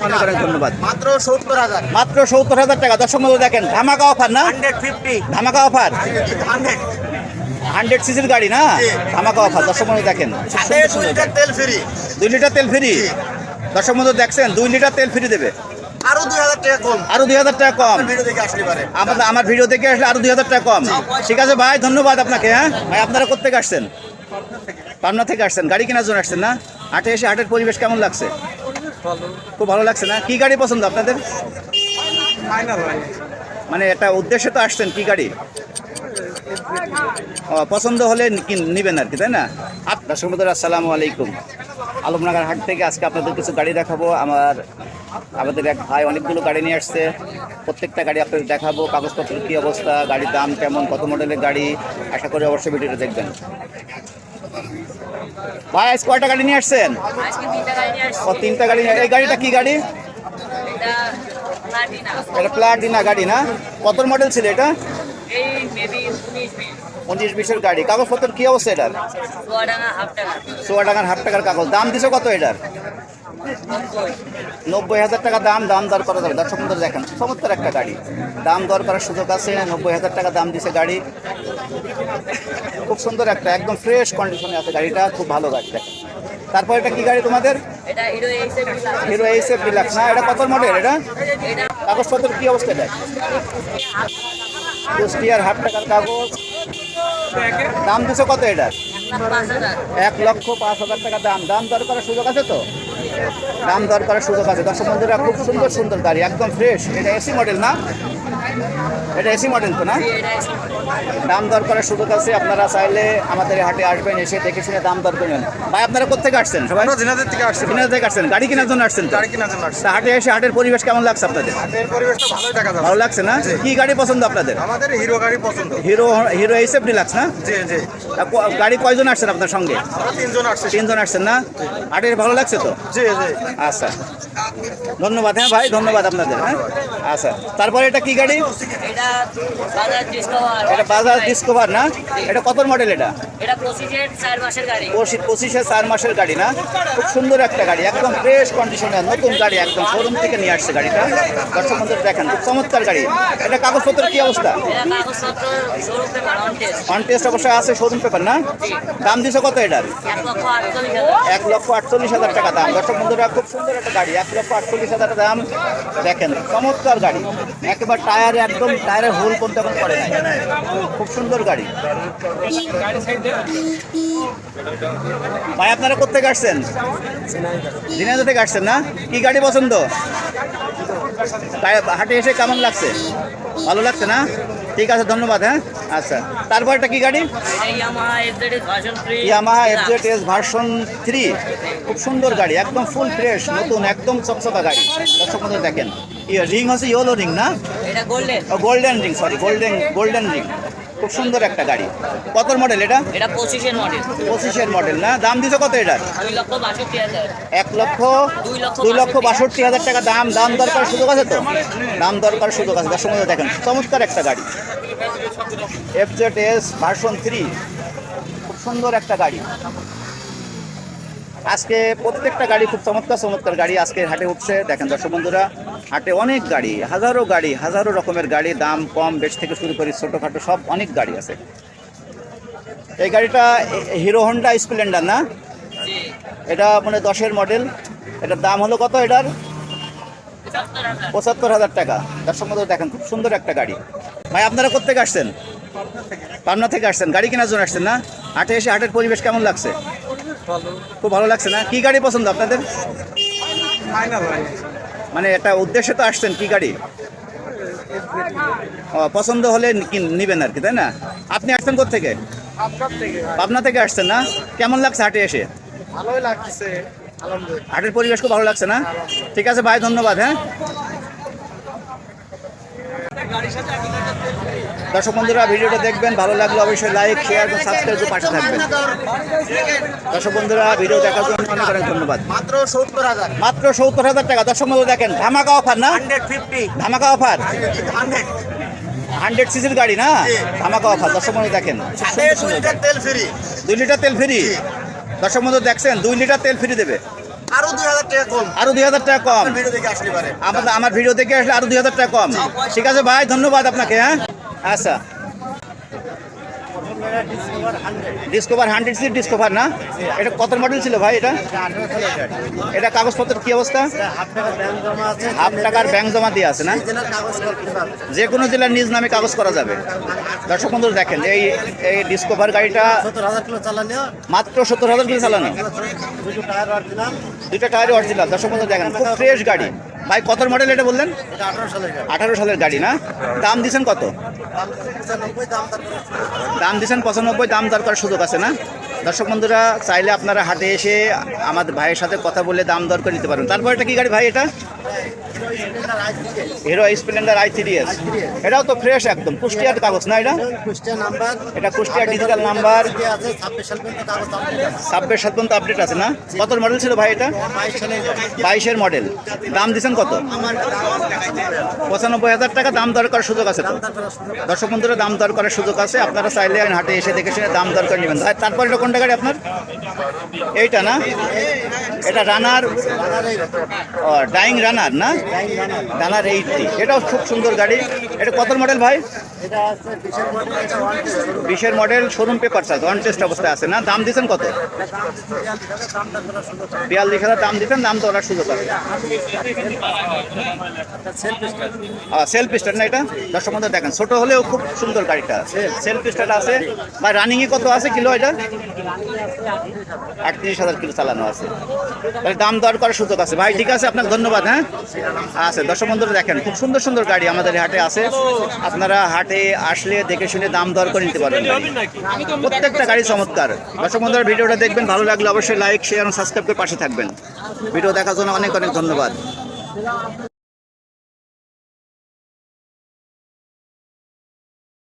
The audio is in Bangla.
জন্য অনেক অনেক ধন্যবাদ। মাত্র সত্তর হাজার। মাত্র সত্তর হাজার টাকা। দর্শক দেখেন ধামাকা অফার না? ধামাকা অফার হান্ড্রেড সিসির গাড়ি না? ধামাকা অফার দর্শক দেখেন তেল ফ্রি দুই লিটার তেল ফ্রি দর্শক দেখছেন দুই লিটার তেল ফ্রি দেবে। আরও দুই হাজার টাকা কম। আরও দুই হাজার টাকা কম। ভিডিও দেখে আসলে পারে। আমার আমার ভিডিও দেখে আসলে আরও দুই হাজার টাকা কম। ঠিক আছে ভাই ধন্যবাদ আপনাকে হ্যাঁ? ভাই আপনারা কোথেকে আসছেন? পাবনা থেকে আসছেন। গাড়ি কেনার জন্য আসছেন না? হাটে এসে হাটের পরিবেশ কেমন লাগছে? খুব ভালো লাগছে না? কি গাড়ি পছন্দ আপনাদের? মানে একটা উদ্দেশ্যে তো আসছেন কি গাড়ি? পছন্দ হলে নিবেন আর কি তাই না? আপনার সমুদ্র আসসালামু আলাইকুম। আলমনগর হাট থেকে আজকে আপনাদের কিছু গাড়ি দেখাবো। আমার আমাদের এক ভাই অনেকগুলো গাড়ি নিয়ে আসছে। প্রত্যেকটা গাড়ি আপনাদের দেখাবো। কাগজপত্রের কী অবস্থা গাড়ির দাম কেমন কত মডেলের গাড়ি? আশা করি অবশ্যই ভিডিওটা দেখবেন। ভাই আজ কয়টা গাড়ি নিয়ে আসছেন? ও তিনটা গাড়ি নিয়ে- এই গাড়িটা কি গাড়ি? এটা প্লাটিনা গাড়ি না? কত মডেল ছিল এটা? উনিশ বিশের গাড়ি। কাগজপত্র কি অবস্থা এটার? চুয়াডাঙ্গা হাফ সোয়া টাকার হাফ টাকার কাগজ। দাম দিছে কত এটার? নব্বই হাজার টাকা দাম দাম দর করা যাবে। দর্শক বন্ধুরা দেখেন চমৎকার একটা গাড়ি। দাম দর করার সুযোগ আছে নব্বই হাজার টাকা দাম দিছে গাড়ি। খুব সুন্দর একটা একদম ফ্রেশ কন্ডিশনে আছে গাড়িটা খুব ভালো গাড়ি দেখেন। তারপর এটা কি গাড়ি তোমাদের? হিরো এইসে হিরো এইসএফ ডিলাক্স না এটা কত মডেল এটা? এটা কাগজপত্র কি অবস্থা এটা? কুষ্টিয়ার হাফ টাকার কাগজ। দাম দিছে কত হাজার এক লক্ষ পাঁচ হাজার টাকা দাম। দাম দর করার সুযোগ আছে তো? দাম দর করার সুযোগ আছে। দর্শক বন্ধুরা, খুব সুন্দর সুন্দর গাড়ি, একদম ফ্রেশ এটা এসি মডেল না? এটা এসি মডেল তো না? দাম দর করার সুযোগ আছে আপনারা চাইলে আমাদের হাটে আসবেন এসে দেখে শুনে দাম দর করবেন ভাই আপনারা কোথেকে আসছেন? সবাই? দিনাদের থেকে আসছি কিনে থেকে আসছেন। গাড়ি কেনার জন্য আসছেন গাড়ি কেনার জন্য আসছি। তা হাটে এসে হাটের পরিবেশ কেমন লাগছে আপনাদের? হাটের পরিবেশটা ভালোই দেখা ভালো লাগছে না? কি গাড়ি পছন্দ আপনাদের? আমাদের হিরো গাড়ি পছন্দ। হিরো হিরো এইসএফ ডিলাক্স না? জি জি। গাড়ি কয়জন আসছেন আপনার সঙ্গে? তিনজন আসছি। তিনজন আসছেন না? হাটের ভালো লাগছে তো? জি জি। আচ্ছা। ধন্যবাদ হ্যাঁ ভাই ধন্যবাদ আপনাদের হ্যাঁ? আচ্ছা। তারপরে এটা কি গাড়ি? এটা বাজার ডিসকভার এটা বাজাজ ডিসকভার না? এটা কত মডেল এটা? এটা পঁচিশের চার মাসের গাড়ি। পঁচিশে চার মাসের গাড়ি না? খুব সুন্দর একটা গাড়ি একদম ফ্রেশ কন্ডিশনে নতুন গাড়ি একদম শোরুম থেকে নিয়ে আসছে গাড়িটা। দর্শক বন্ধু দেখেন খুব চমৎকার গাড়ি। এটা কাগজপত্রের কি অবস্থা? অন টেস্ট অবশ্যই আছে শোরুম পেপার না? দাম দিছে কত এটার? এক লক্ষ আটচল্লিশ হাজার। এক লক্ষ আটচল্লিশ হাজার টাকা দাম। দর্শক বন্ধুরা খুব সুন্দর একটা গাড়ি এক লক্ষ আটচল্লিশ হাজার দাম। দেখেন চমৎকার গাড়ি। একেবারে টায়ারে একদম টায়ারের হোল কোনটা এখন পড়ে নাই খুব সুন্দর গাড়ি। ভাই, আপনারা কোথেকে আসছেন? দিনাজপুর থেকে আসছেন না? কি গাড়ি পছন্দ? হাটে এসে কেমন লাগছে? ভালো লাগছে না? ঠিক আছে, ধন্যবাদ হ্যাঁ? আচ্ছা তারপর একটা কি গাড়ি? Yamaha Yamaha FZ S version three. খুব সুন্দর গাড়ি, একদম ফুল ফ্রেশ, নতুন, একদম চকচকা গাড়ি। দর্শক দেখেন। রিং হচ্ছে ইয়েলো রিং না? Golden golden ring sorry golden golden ring খুব সুন্দর একটা গাড়ি। কত মডেল এটা? এটা পঁচিশের মডেল পঁচিশের মডেল না? দাম দিছে কত এটার হাজার। এক লক্ষ দুই লক্ষ বাষট্টি। হাজার টাকা দাম। দাম দরকার সুযোগ আছে তো? দাম দরকার সুযোগ আছে। দর্শক বন্ধু দেখেন চমৎকার একটা গাড়ি। এফজেড এস ভার্সন থ্রি খুব সুন্দর একটা গাড়ি। আজকে প্রত্যেকটা গাড়ি খুব চমৎকার চমৎকার গাড়ি আজকে হাটে উঠছে। দেখেন দর্শক বন্ধুরা, হাটে অনেক গাড়ি, হাজারো গাড়ি, হাজারো রকমের গাড়ি, দাম কম, বেশ থেকে শুরু করি ছোটোখাটো সব অনেক গাড়ি আছে। এই গাড়িটা হিরো হন্ডা স্প্লেন্ডার না? এটা মানে দশের মডেল। এটার দাম হলো কত এটার? পঁচাত্তর হাজার টাকা। দর্শক মধ্যে দেখেন খুব সুন্দর একটা গাড়ি। ভাই, আপনারা কোথেকে আসছেন? পাবনা থেকে আসছেন। গাড়ি কেনার জন্য আসছেন না? হাটে এসে হাটের পরিবেশ কেমন লাগছে? খুব ভালো লাগছে না? কি গাড়ি পছন্দ আপনাদের? মানে একটা উদ্দেশ্যে তো আসছেন কি গাড়ি? পছন্দ হলে নিবেন আর কি তাই না? আপনি আসছেন থেকে। পাবনা থেকে আসছেন না? কেমন লাগছে হাটে এসে? ভালোই লাগছে হাটের পরিবেশ খুব ভালো লাগছে না? ঠিক আছে ভাই ধন্যবাদ হ্যাঁ? দর্শক বন্ধুরা ভিডিওটা দেখবেন ভালো লাগলে অবশ্যই লাইক শেয়ার এবং সাবস্ক্রাইব করে পাশে থাকবেন। দর্শক বন্ধুরা ভিডিও দেখার জন্য অনেক অনেক ধন্যবাদ। মাত্র সত্তর হাজার। মাত্র সত্তর হাজার টাকা। দর্শক বন্ধু দেখেন ধামাকা অফার না? ধামাকা অফার হান্ড্রেড। সিসির গাড়ি না? ধামাকা অফার দর্শক বন্ধু দেখেন দুই লিটার তেল ফ্রি দর্শক বন্ধু দেখছেন দুই লিটার তেল ফ্রি দেবে। আরও দুই হাজার টাকা কম। আরও দুই হাজার টাকা কম। ভিডিও দেখে আসলে পারে। আমার ভিডিও দেখে আসলে আরও দুই হাজার টাকা কম। ঠিক আছে ভাই ধন্যবাদ আপনাকে হ্যাঁ? আচ্ছা। ডিসকভার হান্ড্রেড সি ডিসকভার না? এটা কত মডেল ছিল ভাই এটা? এটা কাগজপত্রের কি অবস্থা? হাফ টাকার ব্যাংক জমা দিয়ে আছে, না? যে কোনো জেলার নিজ নামে কাগজ করা যাবে। দর্শক বন্ধু দেখেন, এই এই ডিসকভার গাড়িটা মাত্র সত্তর হাজার কিলো চালানো। দুটো টায়ার অরিজিনাল দর্শক বন্ধু দেখেন, খুব ফ্রেশ গাড়ি। ভাই কত মডেল এটা বললেন? আঠারো সালের গাড়ি। না? দাম দিছেন কত? দাম দিচ্ছেন পঁচানব্বই দাম দরকার সুযোগ আছে না? দর্শক বন্ধুরা চাইলে আপনারা হাটে এসে আমাদের ভাইয়ের সাথে কথা বলে দাম দর করে নিতে পারেন। তারপর এটা কি গাড়ি ভাই এটা? Hero Splendor I three S এটাও তো ফ্রেশ একদম কুষ্টিয়ার কাগজ না এটা? নাম্বার। এটা কুষ্টিয়ার ডিজিটাল নাম্বার। ছাব্বিশ সাত পর্যন্ত আপডেট আছে। না? কত মডেল ছিল ভাই এটা? বাইশের মডেল দাম দিচ্ছেন কত? পঁচানব্বই হাজার টাকা দাম দর করার সুযোগ আছে তো? দর্শক বন্ধুরা দাম দর করার সুযোগ আছে। আপনারা চাইলে হাটে এসে দেখে শুনে দাম দর করে নেবেন। তারপর এটা কোনটা গাড়ি আপনার? এইটা না? এটা রানার ডাইং রানার না? রানার এইটটি এটাও খুব সুন্দর গাড়ি। এটা কত মডেল ভাই? বিশের model showroom paper charge one test অবস্থায় আছে না? দাম দিচ্ছেন কত? বিয়াল্লিশ হাজার দাম দিচ্ছেন দাম দরার সুযোগ আছে। সেলফ স্টার্ট না এটা? দর্শক বন্ধু দেখেন, ছোট হলেও খুব সুন্দর গাড়িটা। সেলফ স্টার্ট আছে। বা রানিংয়ে কত আছে কিলো এটা? আটত্রিশ হাজার কিলো চালানো আছে। দাম দর করার সুযোগ আছে। ভাই, ঠিক আছে, আপনাকে ধন্যবাদ হ্যাঁ? আছে, দর্শক বন্ধুরা দেখেন, খুব সুন্দর সুন্দর গাড়ি আমাদের হাটে আছে। আপনারা হাটে আসলে দেখে শুনে দাম দর করে নিতে পারেন প্রত্যেকটা গাড়ি চমৎকার। দর্শক বন্ধুরা, ভিডিওটা দেখবেন, ভালো লাগলে অবশ্যই লাইক শেয়ার সাবস্ক্রাইব করে পাশে থাকবেন। ভিডিও দেখার জন্য অনেক অনেক ধন্যবাদ।